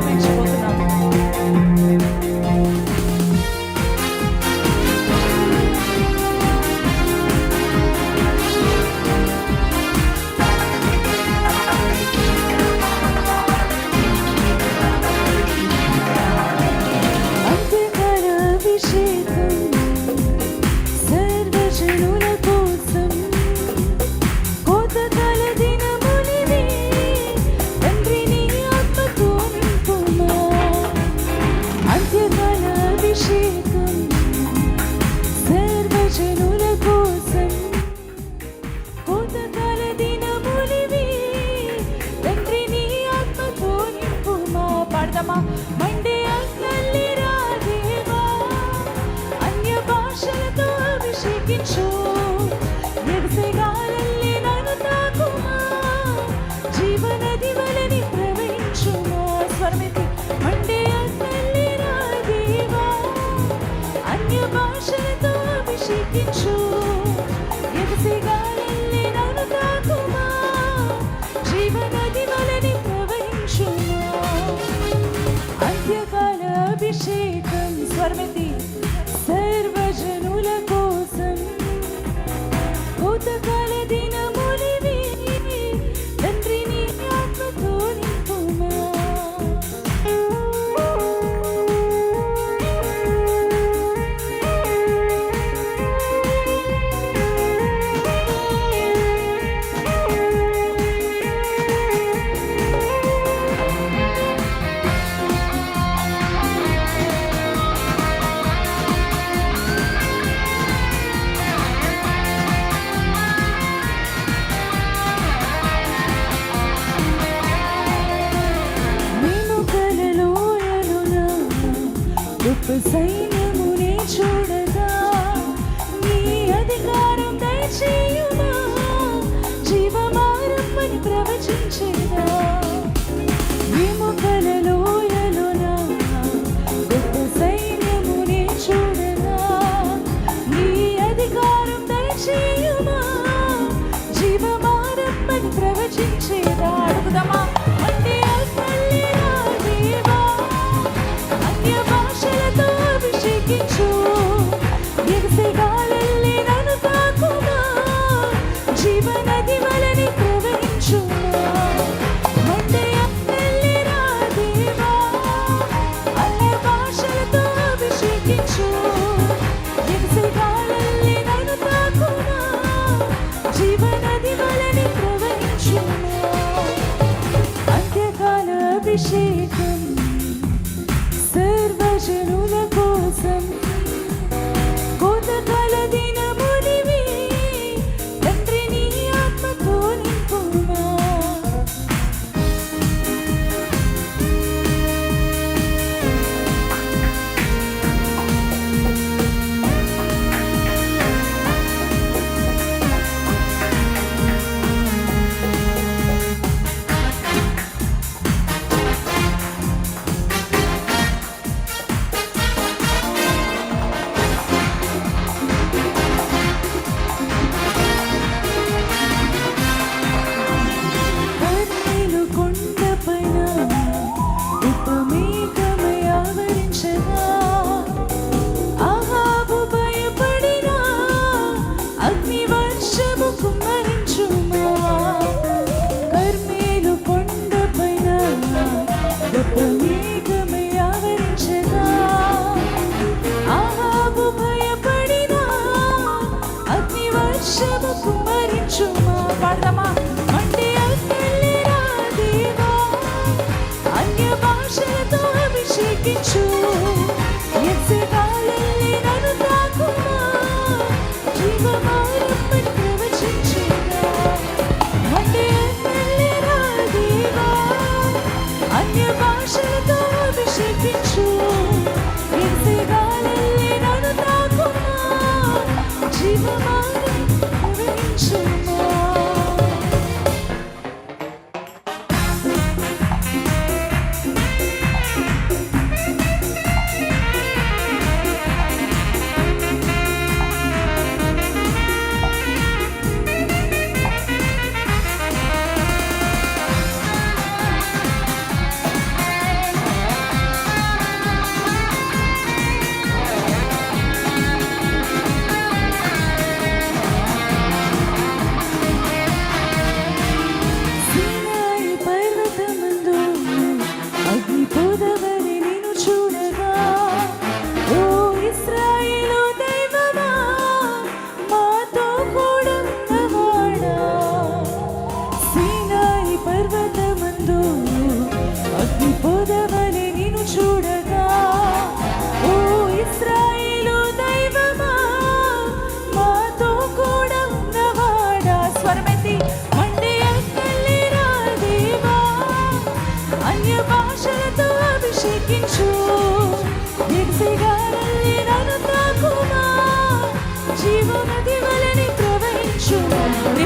coming పాడదామా మండే the with the same. అంత్యకాల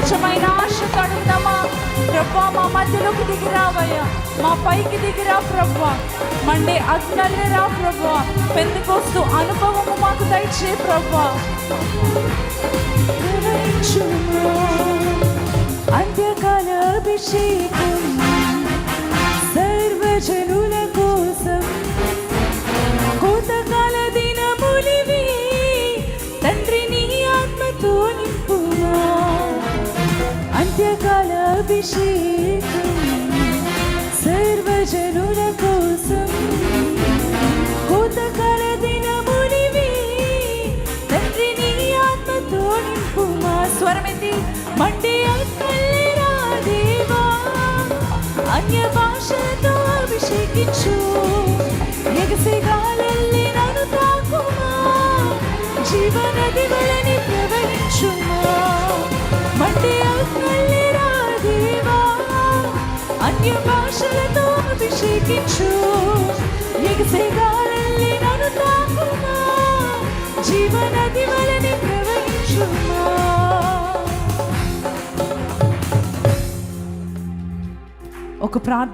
నిజమైన ఆశతో అడుగుదామా ప్రభా మా మధ్యలోకి దిగిరావయ్యా మా పైకి దిగిరా ప్రభా. మండే అగ్నల్లిరా ప్రభా. పెందుకొస్తూ అనుభవము మాకు దయచే ప్రభా. అంత్యకాల అభిషేకం అభిషేకం సర్వజనుల కోసం. కోతకాల దినములివి తండ్రి నీ ఆత్మతో నింపుమా స్వరమెత్తి మండి అక్కలేరా దేవా అన్య భాషతో అన్య అభిషేకించు. ఎగసి నన్ను తాకుమా? జీవనది వలని ప్రవహించుమా? ఒక ప్రార్థన